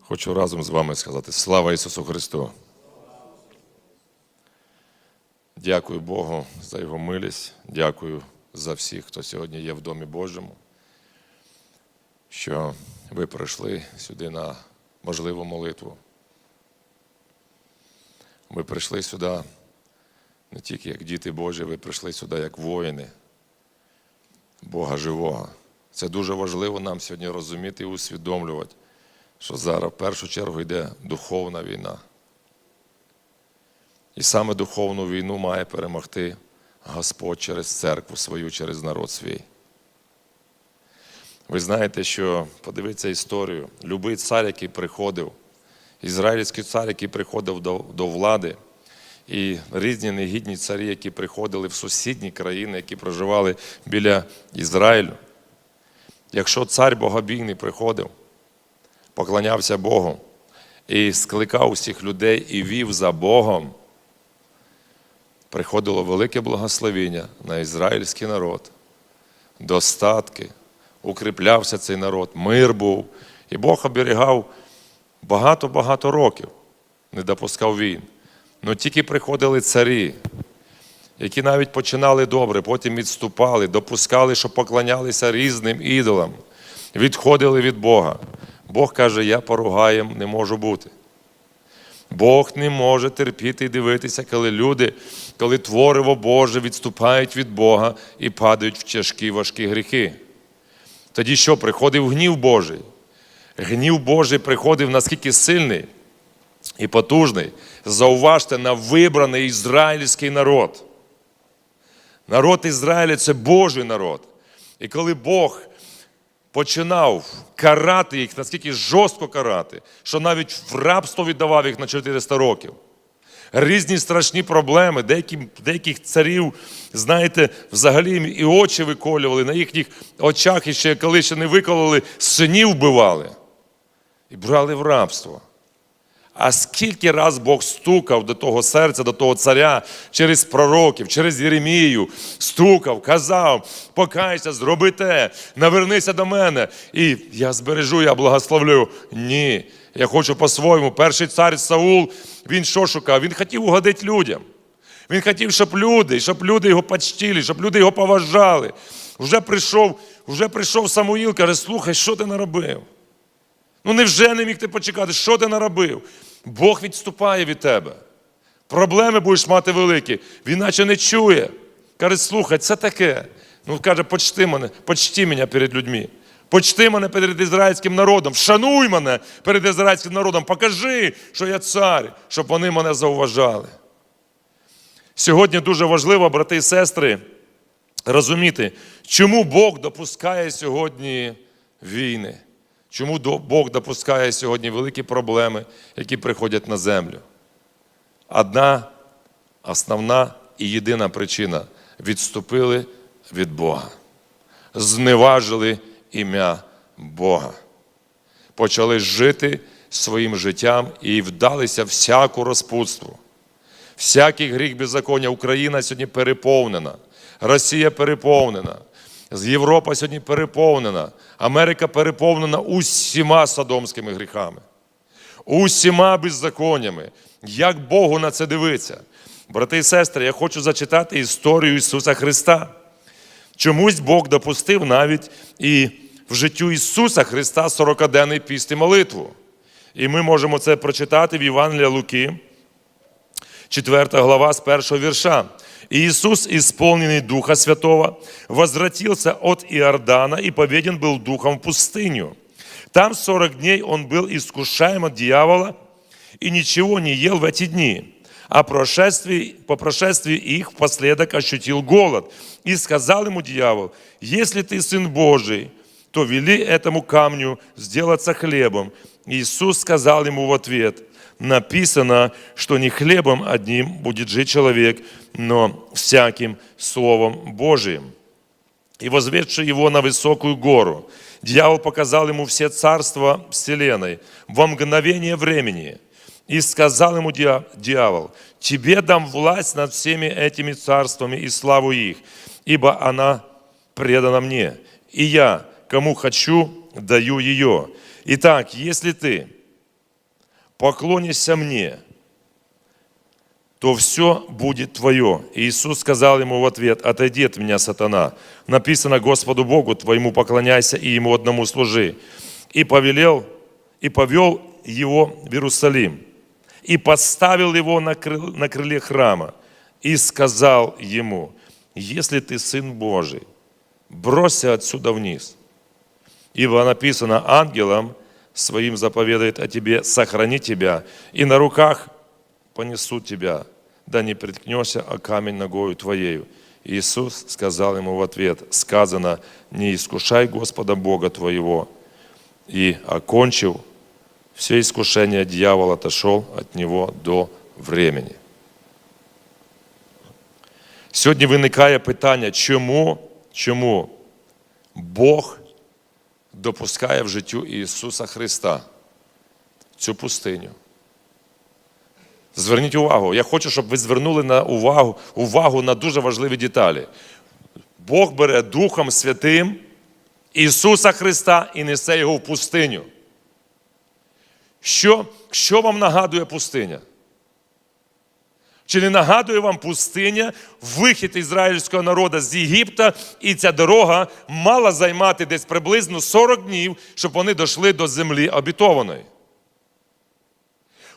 Хочу разом з вами сказати слава Ісусу Христу. Дякую Богу за Його милість. Дякую за всіх, хто сьогодні є в Домі Божому, що ви прийшли сюди на можливу молитву. Ви прийшли сюди не тільки як діти Божі, ви прийшли сюди як воїни Бога живого. Це дуже важливо нам сьогодні розуміти і усвідомлювати, що зараз в першу чергу йде духовна війна. І саме духовну війну має перемогти Господь через церкву свою, через народ свій. Ви знаєте, що подивіться історію. Любий цар, який приходив, ізраїльський цар, який приходив до, до влади, і різні негідні царі, які приходили в сусідні країни, які проживали біля Ізраїлю. Якщо цар богобійний приходив, поклонявся Богу і скликав усіх людей і вів за Богом, приходило велике благословіння на ізраїльський народ, достатки, укріплявся цей народ, мир був, і Бог оберігав багато-багато років, не допускав війн. Ну тільки приходили царі, які навіть починали добре, потім відступали, допускали, що поклонялися різним ідолам, відходили від Бога. Бог каже, я поругаєм не можу бути. Бог не може терпіти і дивитися, коли люди, коли твориво Боже відступають від Бога і падають в тяжкі важкі гріхи. Тоді що, приходив гнів Божий? Гнів Божий приходив наскільки сильний і потужний. Зауважте на вибраний ізраїльський народ. Народ Ізраїля це Божий народ. І коли Бог починав карати їх, наскільки жорстко карати, що навіть в рабство віддавав їх на 400 років. Різні страшні проблеми, деякі, деяких царів, знаєте, взагалі і очі виколювали, на їхніх очах і ще коли ще не викололи, синів вбивали і брали в рабство. А скільки раз Бог стукав до того серця, до того царя через пророків, через Єремію, стукав, казав, покайся, зроби те, навернися до мене. І я збережу, я благословлю. Ні. Я хочу по-своєму. Перший цар Саул, він що шукав? Він хотів угодити людям. Він хотів, щоб люди, щоб люди його почтили, щоб люди його поважали. Вже прийшов, вже прийшов Самуїл, каже, слухай, що ти наробив? Ну невже не міг ти почекати? Що ти наробив? Бог відступає від тебе. Проблеми будеш мати великі. Він наче не чує. Каже, слухай, це таке. Ну, каже, почти мене, почти мене перед людьми. Почти мене перед ізраїльським народом. Вшануй мене перед ізраїльським народом. Покажи, що я цар, щоб вони мене зауважали. Сьогодні дуже важливо, брати і сестри, розуміти, чому Бог допускає сьогодні війни. Чому Бог допускає сьогодні великі проблеми, які приходять на землю? Одна основна і єдина причина відступили від Бога, зневажили ім'я Бога, почали жити своїм життям і вдалися всяку розпутству. Всякий гріх беззаконня. Україна сьогодні переповнена, Росія переповнена. Європа сьогодні переповнена, Америка переповнена усіма содомськими гріхами, усіма беззаконнями. Як Богу на це дивиться? Брати і сестри, я хочу зачитати історію Ісуса Христа. Чомусь Бог допустив навіть і в життю Ісуса Христа 40-денний піст і молитву. І ми можемо це прочитати в Євангелія Луки, 4 глава з першого вірша. Иисус, исполненный Духа Святого, возвратился от Иордана и поведен был Духом в пустыню. Там 40 дней он был искушаем от дьявола и ничего не ел в эти дни. А прошествии, по прошествии их впоследок ощутил голод. И сказал ему дьявол, если ты сын Божий, то вели этому камню сделаться хлебом. Иисус сказал ему в ответ, написано, что не хлебом одним будет жить человек, но всяким Словом Божиим. И возведший его на высокую гору, дьявол показал ему все царства вселенной во мгновение времени. И сказал ему дьявол, тебе дам власть над всеми этими царствами и славу их, ибо она предана мне, и я, кому хочу, даю ее. Итак, если ты поклонишься мне, то все будет твое. И Иисус сказал ему в ответ, отойди от меня, сатана. Написано, Господу Богу твоему поклоняйся и Ему одному служи. И повелел, и повел его в Иерусалим, и поставил его на, крыл- на крыле храма, и сказал ему, если ты Сын Божий, бросься отсюда вниз. Ибо написано ангелом своим заповедает о тебе, сохрани тебя, и на руках понесут тебя, да не приткнешься о камень ногою твоею. Иисус сказал ему в ответ, сказано, не искушай Господа Бога твоего. И, окончив все искушения, дьявол отошел от него до времени. Сьогодні виникає питання, чому, чому Бог допускає в життю Ісуса Христа цю пустиню. Зверніть увагу, я хочу, щоб ви звернули на увагу, увагу на дуже важливі деталі. Бог бере Духом Святим Ісуса Христа і несе його в пустиню. Що, що вам нагадує пустиня? Чи не нагадує вам пустиня вихід ізраїльського народу з Єгипта, і ця дорога мала займати десь приблизно 40 днів, щоб вони дійшли до землі обітованої?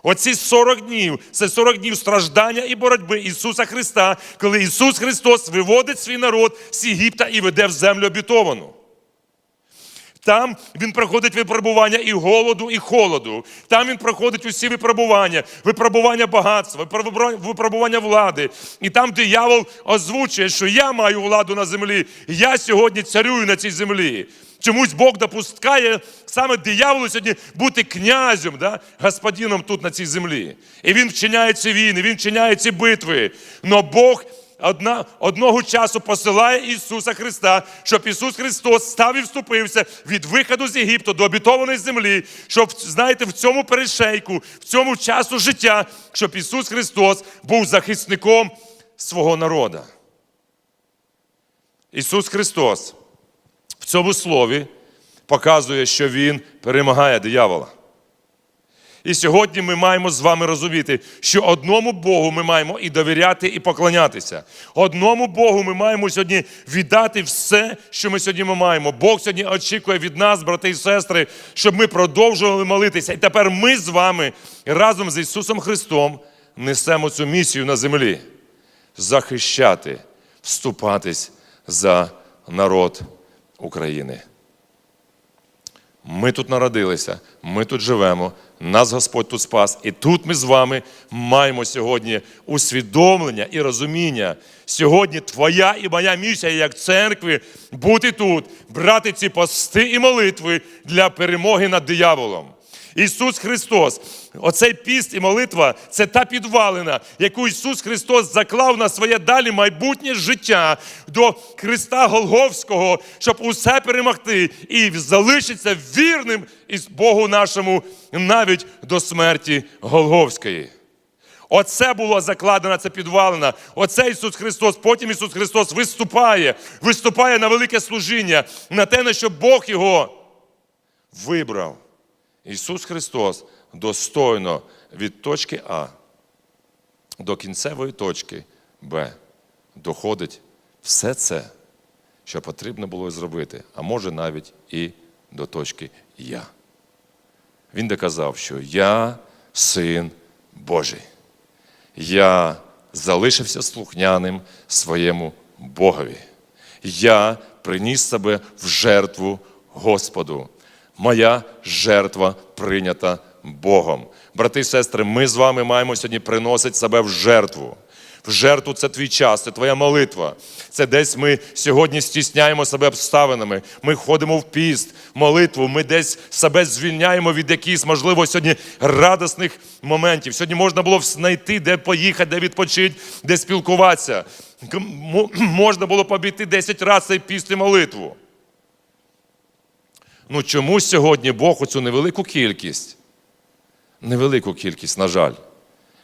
Оці 40 днів це 40 днів страждання і боротьби Ісуса Христа, коли Ісус Христос виводить свій народ з Єгипта і веде в землю обітовану. Там він проходить випробування і голоду, і холоду. Там він проходить усі випробування, випробування багатства, випробування- влади. І там диявол озвучує, що я маю владу на землі, я сьогодні царюю на цій землі. Чомусь Бог допускає саме дияволу сьогодні бути князем, да? господином тут на цій землі. І він вчиняє ці війни, він вчиняє ці битви. Но Бог одна, одного часу посилає Ісуса Христа, щоб Ісус Христос став і вступився від виходу з Єгипту до обітованої землі, щоб, знаєте, в цьому перешейку, в цьому часу життя, щоб Ісус Христос був захисником свого народу. Ісус Христос в цьому слові показує, що Він перемагає диявола. І сьогодні ми маємо з вами розуміти, що одному Богу ми маємо і довіряти, і поклонятися. Одному Богу ми маємо сьогодні віддати все, що ми сьогодні маємо. Бог сьогодні очікує від нас, брати і сестри, щоб ми продовжували молитися. І тепер ми з вами разом з Ісусом Христом несемо цю місію на землі захищати, вступатись за народ України. Ми тут народилися, ми тут живемо, нас Господь тут спас. І тут ми з вами маємо сьогодні усвідомлення і розуміння. Сьогодні твоя і моя місія як церкви бути тут, брати ці пости і молитви для перемоги над дияволом. Ісус Христос, оцей піст і молитва це та підвалина, яку Ісус Христос заклав на своє далі майбутнє життя до Христа Голговського, щоб усе перемогти і залишитися вірним із Богу нашому навіть до смерті Голговської. Оце було закладено, це підвалина. Оце Ісус Христос. Потім Ісус Христос виступає, виступає на велике служіння, на те, на що Бог його вибрав. Ісус Христос достойно від точки А до кінцевої точки Б доходить все це, що потрібно було зробити, а може навіть і до точки Я. Він доказав, що я син Божий. Я залишився слухняним своєму Богові. Я приніс себе в жертву Господу. Моя жертва прийнята Богом. Брати і сестри, ми з вами маємо сьогодні приносити себе в жертву. В жертву це твій час, це твоя молитва. Це десь ми сьогодні стісняємо себе обставинами. Ми ходимо в піст, молитву. Ми десь себе звільняємо від якихось, можливо, сьогодні радісних моментів. Сьогодні можна було знайти, де поїхати, де відпочити, де спілкуватися. Можна було побійти 10 разів цей піст і молитву. Ну чому сьогодні Бог оцю невелику кількість, невелику кількість, на жаль,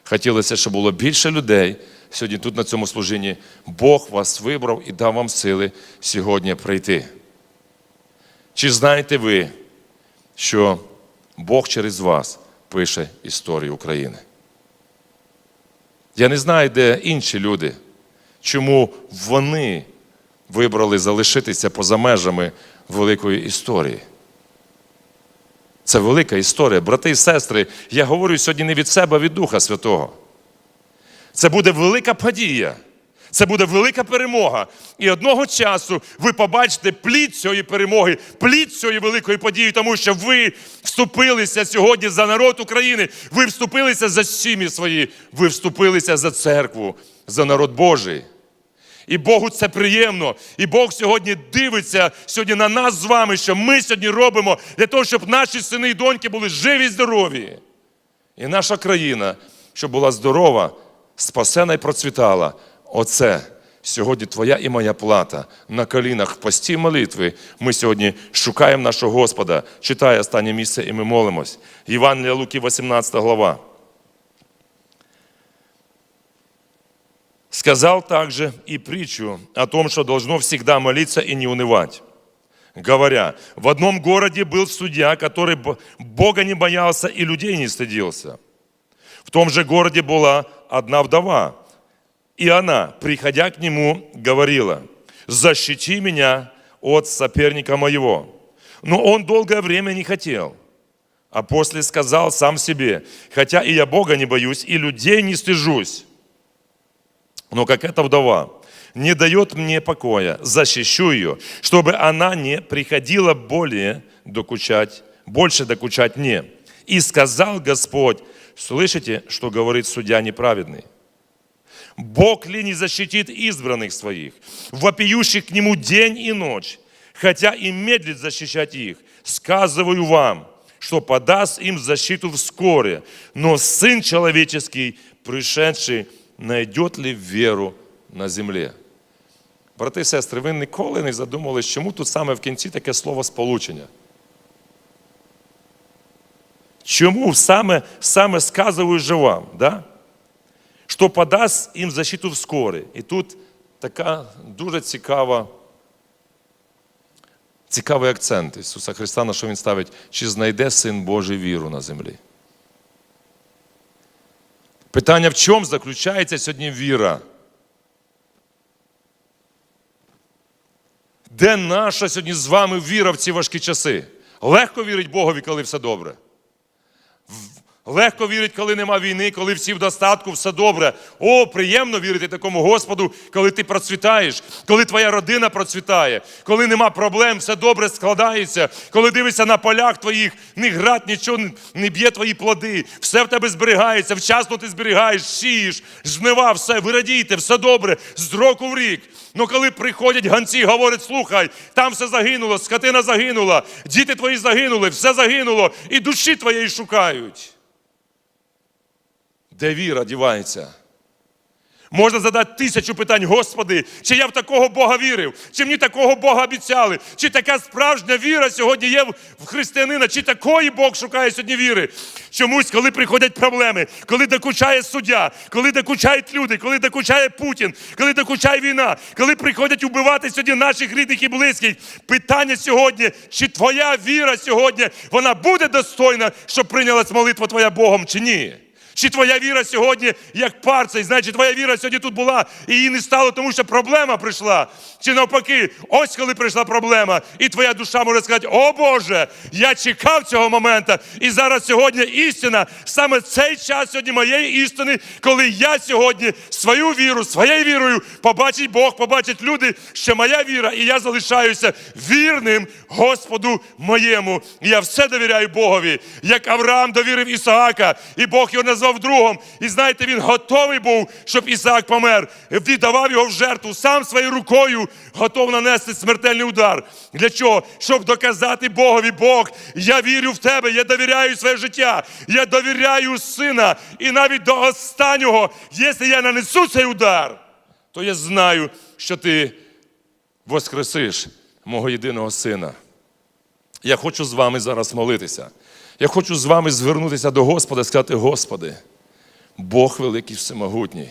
хотілося, щоб було більше людей сьогодні тут на цьому служінні. Бог вас вибрав і дав вам сили сьогодні прийти. Чи знаєте ви, що Бог через вас пише історію України. Я не знаю, де інші люди, чому вони вибрали залишитися поза межами великої історії. Це велика історія. Брати і сестри, я говорю сьогодні не від себе, а від Духа Святого. Це буде велика подія. Це буде велика перемога. І одного часу ви побачите плід цієї перемоги, плід цієї великої події, тому що ви вступилися сьогодні за народ України. Ви вступилися за сім'ї свої, ви вступилися за церкву, за народ Божий. І Богу це приємно. І Бог сьогодні дивиться сьогодні на нас з вами, що ми сьогодні робимо для того, щоб наші сини і доньки були живі і здорові. І наша країна, щоб була здорова, спасена і процвітала. Оце сьогодні твоя і моя плата на колінах в пості молитви. Ми сьогодні шукаємо нашого Господа. Читай останнє місце, і ми молимось. Євангелія Луки, 18 глава. Сказал также и притчу о том, что должно всегда молиться и не унывать. Говоря, в одном городе был судья, который Бога не боялся и людей не стыдился. В том же городе была одна вдова, и она, приходя к нему, говорила, «Защити меня от соперника моего». Но он долгое время не хотел. А после сказал сам себе, «Хотя и я Бога не боюсь, и людей не стыжусь, но как эта вдова не дает мне покоя, защищу ее, чтобы она не приходила более докучать, больше докучать мне. И сказал Господь, слышите, что говорит судья неправедный? Бог ли не защитит избранных своих, вопиющих к Нему день и ночь, хотя и медлит защищать их? Сказываю вам, что подаст им защиту вскоре, но Сын Человеческий, пришедший, найдет ли веру на землі? Брати і сестри, ви ніколи не задумувались, чому тут саме в кінці таке слово сполучення? Чому саме, саме сказую же вам, да? що подасть їм защиту вскоре. І тут така дуже цікава, цікавий акцент Ісуса Христа, на що Він ставить, чи знайде Син Божий віру на землі. Питання, в чому заключається сьогодні віра? Де наша сьогодні з вами віра в ці важкі часи? Легко вірить Богові, коли все добре. Легко вірить, коли нема війни, коли всі в достатку, все добре. О, приємно вірити такому Господу, коли ти процвітаєш, коли твоя родина процвітає, коли нема проблем, все добре складається, коли дивишся на полях твоїх, ні град, нічого не б'є твої плоди, все в тебе зберігається, вчасно ти зберігаєш, сієш, жнива, все, ви радієте, все добре, з року в рік. Ну коли приходять ганці, говорять, слухай, там все загинуло, скотина загинула, діти твої загинули, все загинуло, і душі твоєї шукають. Де віра дівається? Можна задати тисячу питань, Господи, чи я в такого Бога вірив, чи мені такого Бога обіцяли, чи така справжня віра сьогодні є в християнина, чи такої Бог шукає сьогодні віри. Чомусь, коли приходять проблеми, коли докучає суддя, коли докучають люди, коли докучає Путін, коли докучає війна, коли приходять убивати сьогодні наших рідних і близьких. Питання сьогодні, чи твоя віра сьогодні вона буде достойна, щоб прийнялась молитва твоя Богом, чи ні? Чи твоя віра сьогодні як парцей, значить, твоя віра сьогодні тут була і її не стало, тому що проблема прийшла. Чи навпаки, ось коли прийшла проблема, і твоя душа може сказати: О Боже, я чекав цього моменту, і зараз сьогодні істина, саме цей час сьогодні моєї істини, коли я сьогодні свою віру, своєю вірою побачить Бог, побачать люди, що моя віра, і я залишаюся вірним Господу моєму. Я все довіряю Богові, як Авраам довірив Ісаака, і Бог його назвав другом. І знаєте, він готовий був, щоб Ісаак помер. Віддавав його в жертву, сам своєю рукою готов нанести смертельний удар. Для чого? Щоб доказати Богові, Бог, я вірю в тебе, я довіряю своє життя, я довіряю сина. І навіть до останнього, якщо я нанесу цей удар, то я знаю, що ти воскресиш мого єдиного сина. Я хочу з вами зараз молитися. Я хочу з вами звернутися до Господа і сказати: Господи, Бог великий всемогутній.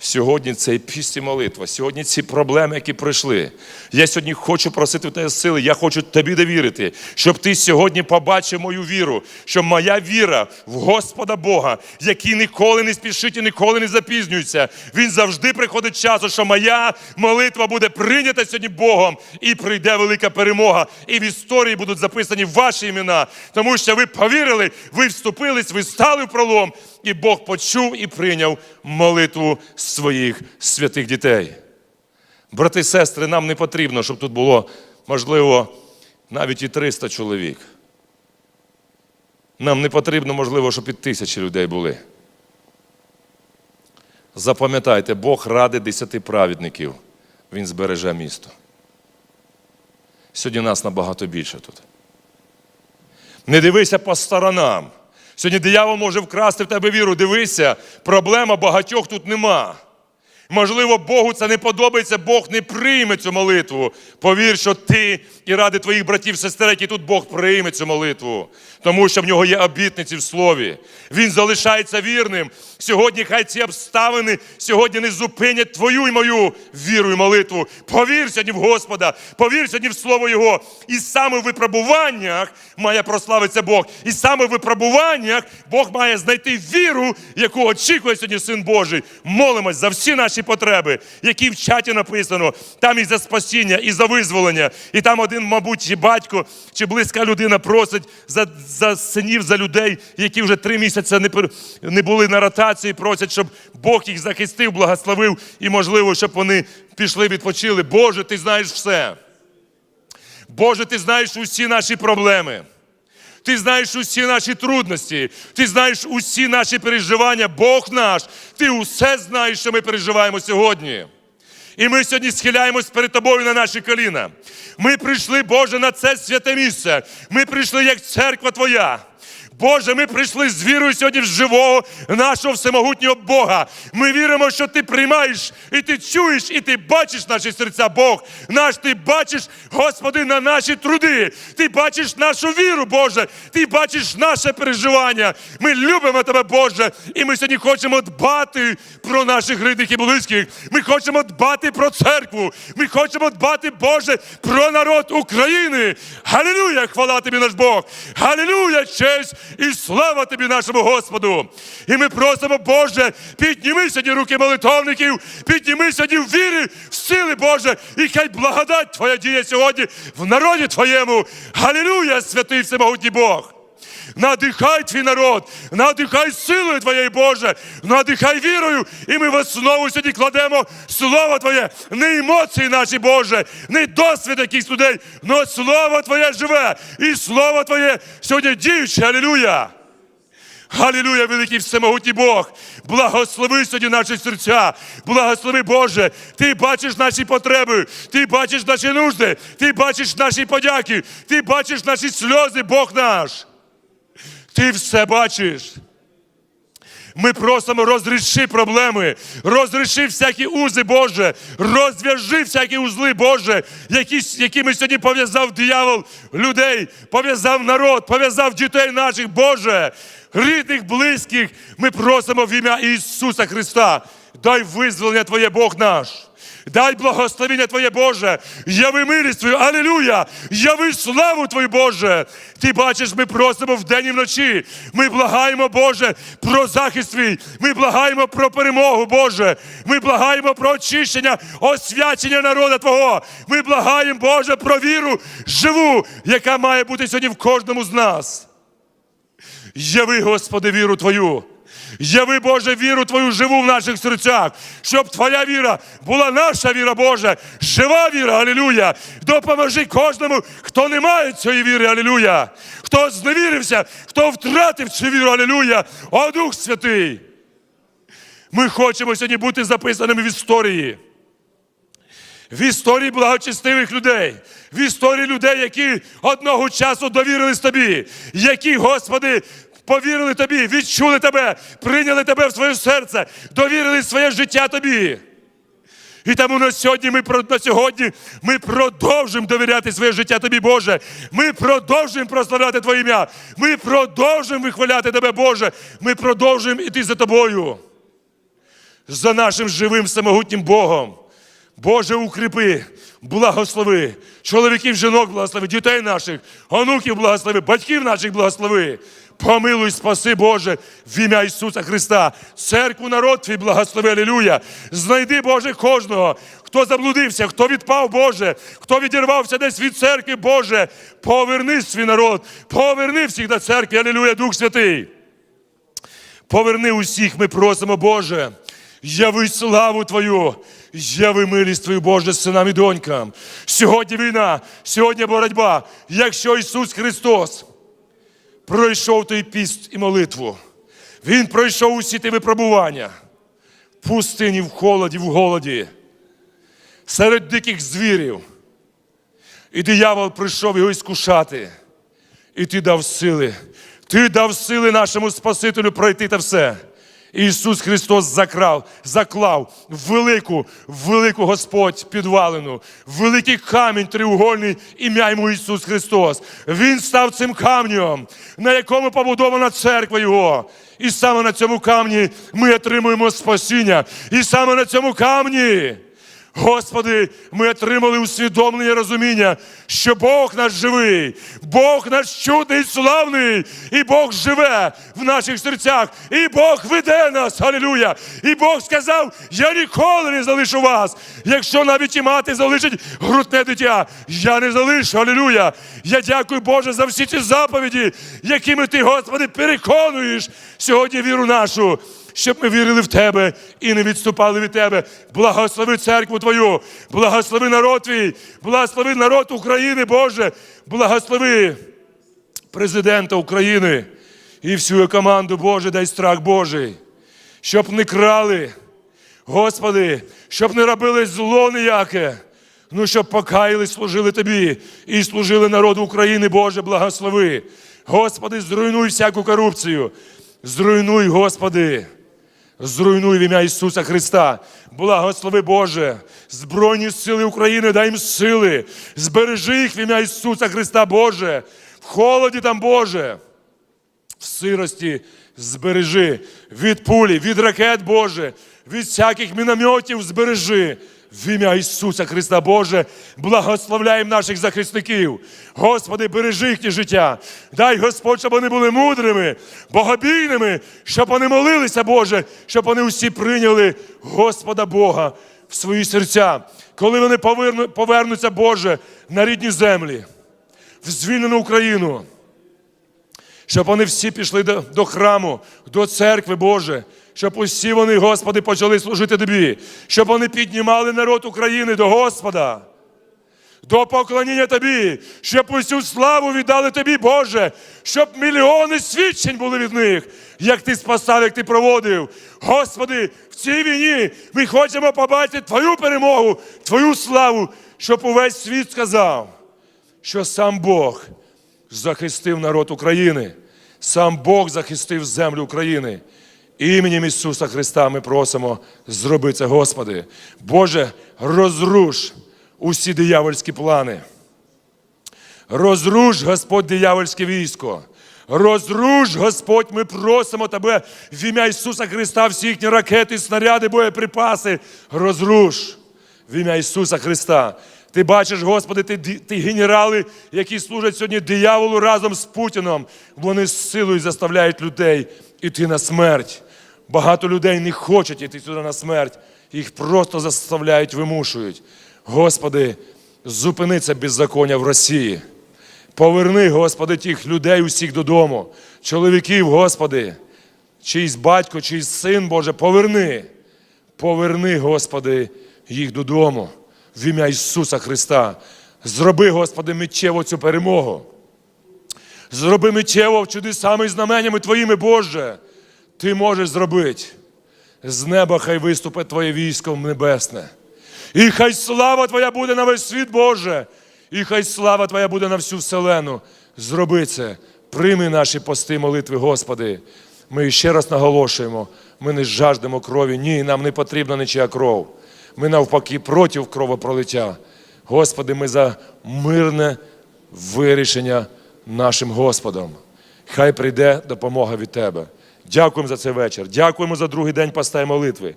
Сьогодні цей піст і молитва, сьогодні ці проблеми, які прийшли. Я сьогодні хочу просити в тебе сили, я хочу тобі довірити, щоб ти сьогодні побачив мою віру, що моя віра в Господа Бога, який ніколи не спішить і ніколи не запізнюється. Він завжди приходить часу, що моя молитва буде прийнята сьогодні Богом, і прийде велика перемога. І в історії будуть записані ваші імена, тому що ви повірили, ви вступились, ви стали в пролом, і Бог почув і прийняв молитву своїх святих дітей. Брати і сестри, нам не потрібно, щоб тут було, можливо, навіть і 300 чоловік. Нам не потрібно, можливо, щоб і тисячі людей були. Запам'ятайте, Бог ради десяти праведників. Він збереже місто. Сьогодні нас набагато більше тут. Не дивися по сторонам. Сьогодні диявол може вкрасти в тебе віру. Дивися, проблема багатьох тут нема. Можливо, Богу це не подобається, Бог не прийме цю молитву. Повір, що ти і ради твоїх братів, сестер, які тут Бог прийме цю молитву, тому що в нього є обітниці в слові. Він залишається вірним. Сьогодні хай ці обставини сьогодні не зупинять твою і мою віру і молитву. Повір сьогодні в Господа, повір сьогодні в Слово Його. І саме в випробуваннях має прославитися Бог. І саме в випробуваннях Бог має знайти віру, яку очікує сьогодні Син Божий. Молимось за всі наші потреби, які в чаті написано. Там і за спасіння, і за визволення. І там один, мабуть, батько, чи близька людина просить за, за синів, за людей, які вже три місяці не, не були на ротації, просять, щоб Бог їх захистив, благословив, і, можливо, щоб вони пішли, відпочили. Боже, ти знаєш все. Боже, ти знаєш усі наші проблеми. Ти знаєш усі наші трудності, ти знаєш усі наші переживання, Бог наш, ти усе знаєш, що ми переживаємо сьогодні. І ми сьогодні схиляємось перед тобою на наші коліна. Ми прийшли, Боже, на це святе місце. Ми прийшли як церква Твоя. Боже, ми прийшли з вірою сьогодні в живого нашого всемогутнього Бога. Ми віримо, що ти приймаєш, і ти чуєш, і ти бачиш наші серця, Бог. Наш ти бачиш, Господи, на наші труди. Ти бачиш нашу віру, Боже. Ти бачиш наше переживання. Ми любимо тебе, Боже, і ми сьогодні хочемо дбати про наших рідних і близьких. Ми хочемо дбати про церкву. Ми хочемо дбати, Боже, про народ України. Галилюя! Хвала тобі, наш Бог! Галилюя! Честь і слава тобі, нашому Господу! І ми просимо, Боже, підніми сьогодні руки молитовників, підніми сьогодні в вірі, в сили, Боже, і хай благодать Твоя діє сьогодні в народі Твоєму. Галілюя, святий всемогутній Бог! Надихай твій народ, надихай силою Твоєю, Боже, надихай вірою, і ми в основу сьогодні кладемо Слово Твоє, не емоції наші, Боже, не досвід якихось людей, але Слово Твоє живе, і Слово Твоє сьогодні діюче, алілюя. Галілюя, великий всемогутній Бог! Благослови сьогодні наші серця, благослови Боже. Ти бачиш наші потреби, ти бачиш наші нужди, ти бачиш наші подяки, ти бачиш наші сльози, Бог наш. Ти все бачиш. Ми просимо розріши проблеми, розріши всякі узи, Боже, розв'яжи всякі узли, Боже, які, якими сьогодні пов'язав диявол людей, пов'язав народ, пов'язав дітей наших, Боже, рідних, близьких. Ми просимо в ім'я Ісуса Христа. Дай визволення Твоє Бог наш. Дай благословення Твоє Боже, яви милість Твою, алілюя, яви славу Твою, Боже. Ти бачиш, ми просимо вдень і вночі. Ми благаємо, Боже, про захист твій. Ми благаємо про перемогу, Боже. Ми благаємо про очищення, освячення народу Твого. Ми благаємо, Боже, про віру живу, яка має бути сьогодні в кожному з нас. Яви, Господи, віру Твою. Яви, Боже, віру Твою живу в наших серцях, щоб Твоя віра була наша віра, Боже, жива віра, алілюя. Допоможи кожному, хто не має цієї віри, алілюя, хто зневірився, хто втратив цю віру, алілюя. О Дух Святий. Ми хочемо сьогодні бути записаними в історії. В історії благочестивих людей, в історії людей, які одного часу довірились тобі, які, Господи, повірили тобі, відчули тебе, прийняли тебе в своє серце, довірили своє життя тобі. І тому на сьогодні ми на сьогодні ми продовжуємо довіряти своє життя тобі, Боже. Ми продовжуємо прославляти Твоє ім'я. Ми продовжуємо вихваляти Тебе, Боже. Ми продовжуємо іти за тобою. за нашим живим самогутнім Богом. Боже, укріпи, благослови, чоловіків, жінок благослови, дітей наших, онуків благослови, батьків наших благослови. Помилуй, спаси, Боже, в ім'я Ісуса Христа, церкву, народ твій благослови, алілюя. Знайди, Боже, кожного, хто заблудився, хто відпав, Боже, хто відірвався десь від церкви, Боже, поверни свій народ, поверни всіх до церкви, алілюя, Дух Святий. Поверни усіх, ми просимо, Боже. Яви славу Твою, яви милість Твою, Боже, синам і донькам. Сьогодні війна, сьогодні боротьба. Якщо Ісус Христос пройшов той піст і молитву, Він пройшов усі ті випробування в пустині, в холоді, в голоді, серед диких звірів. І диявол прийшов його іскушати. І ти дав сили. Ти дав сили нашому Спасителю пройти те все. Ісус Христос закрав, заклав велику, велику Господь підвалину, великий камінь триугольний, ім'я йому Ісус Христос. Він став цим камнем, на якому побудована церква Його. І саме на цьому камні ми отримуємо спасіння. І саме на цьому камні. Господи, ми отримали усвідомлення розуміння, що Бог наш живий, Бог наш чудний, і славний, і Бог живе в наших серцях, і Бог веде нас, Алілуя! І Бог сказав: Я ніколи не залишу вас. Якщо навіть і мати залишить грудне дитя, я не залишу, Алілуя! Я дякую Боже за всі ці заповіді, якими ти, Господи, переконуєш сьогодні віру нашу щоб ми вірили в Тебе і не відступали від Тебе. Благослови церкву Твою, благослови народ твій, благослови народ України, Боже, благослови президента України і всю команду, Боже, дай страх Божий, щоб не крали, Господи, щоб не робили зло ніяке. Ну, щоб покаялись, служили Тобі і служили народу України, Боже, благослови. Господи, зруйнуй всяку корупцію. Зруйнуй, Господи. Зруйнуй в ім'я Ісуса Христа. Благослови Боже, Збройні сили України, дай їм сили. Збережи їх в ім'я Ісуса Христа, Боже. В холоді там, Боже. В сирості збережи від пулі, від ракет, Боже, від всяких мінометів збережи. В ім'я Ісуса Христа Боже, благословляємо наших захисників. Господи, бережи їхнє життя. Дай Господь, щоб вони були мудрими, богобійними, щоб вони молилися, Боже, щоб вони усі прийняли Господа Бога в свої серця. Коли вони повернуться, Боже, на рідні землі, в звільнену Україну щоб вони всі пішли до, до храму, до церкви Боже, щоб усі вони, Господи, почали служити Тобі, щоб вони піднімали народ України до Господа, до поклоніння Тобі, щоб усю славу віддали Тобі, Боже, щоб мільйони свідчень були від них, як Ти спасав, як Ти проводив. Господи, в цій війні ми хочемо побачити Твою перемогу, Твою славу, щоб увесь світ сказав, що сам Бог захистив народ України. Сам Бог захистив землю України. Іменем Ісуса Христа ми просимо зроби це, Господи. Боже, розруш усі диявольські плани. Розруш, Господь, диявольське військо. Розруш, Господь, ми просимо Тебе в ім'я Ісуса Христа, всі їхні ракети, снаряди, боєприпаси. Розруш в ім'я Ісуса Христа. Ти бачиш, Господи, ти, ти генерали, які служать сьогодні дияволу разом з Путіном. Вони з силою заставляють людей іти на смерть. Багато людей не хочуть іти сюди на смерть. Їх просто заставляють, вимушують. Господи, зупини це беззаконня в Росії. Поверни, Господи, тих людей усіх додому, чоловіків, Господи, чийсь батько, чийсь син, Боже, поверни. Поверни, Господи, їх додому в ім'я Ісуса Христа. Зроби, Господи, миттєво цю перемогу. Зроби миттєво чудесами і знаменями Твоїми, Боже. Ти можеш зробити. З неба хай виступить Твоє військо небесне. І хай слава Твоя буде на весь світ, Боже. І хай слава Твоя буде на всю вселену. Зроби це. Прийми наші пости, молитви, Господи. Ми ще раз наголошуємо, ми не жаждемо крові. Ні, нам не потрібна нічия кров. Ми навпаки проти кровопролиття. Господи, ми за мирне вирішення нашим Господом. Хай прийде допомога від Тебе. Дякуємо за цей вечір. Дякуємо за другий день поста і молитви.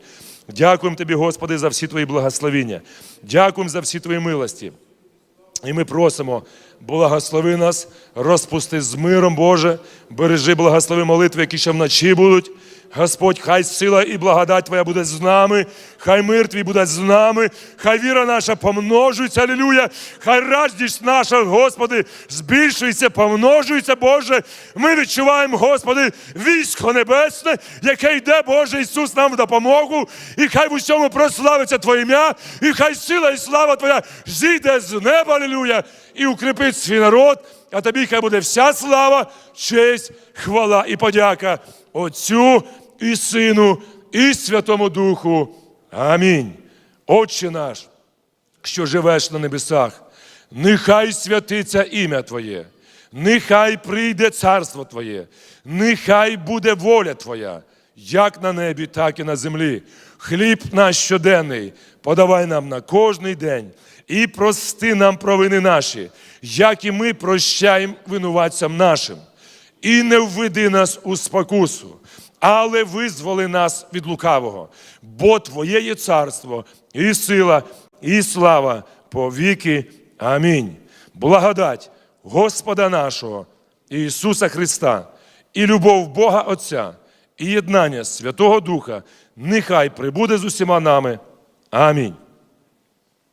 Дякуємо тобі, Господи, за всі твої благословіння. Дякуємо за всі твої милості. І ми просимо, благослови нас, розпусти з миром, Боже, бережи благослови молитви, які ще вночі будуть. Господь, хай сила і благодать Твоя буде з нами, хай мир Твій буде з нами, хай віра наша помножується, алілюя, хай радість наша, Господи, збільшується, помножується, Боже. Ми відчуваємо, Господи, військо небесне, яке йде, Боже Ісус, нам в допомогу, і хай в усьому прославиться Твоє ім'я, і хай сила і слава Твоя зійде з неба, алілюя, і укріпить свій народ, а тобі хай буде вся слава, честь, хвала і подяка Отцю і Сину, і Святому Духу. Амінь. Отче наш, що живеш на небесах, нехай святиться ім'я Твоє, нехай прийде царство Твоє, нехай буде воля Твоя, як на небі, так і на землі. Хліб наш щоденний подавай нам на кожний день і прости нам провини наші, як і ми прощаємо винуватцям нашим. І не введи нас у спокусу, але визволи нас від лукавого, бо Твоє є царство, і сила, і слава по віки. Амінь. Благодать Господа нашого Ісуса Христа, і любов Бога Отця, і єднання Святого Духа, нехай прибуде з усіма нами. Амінь.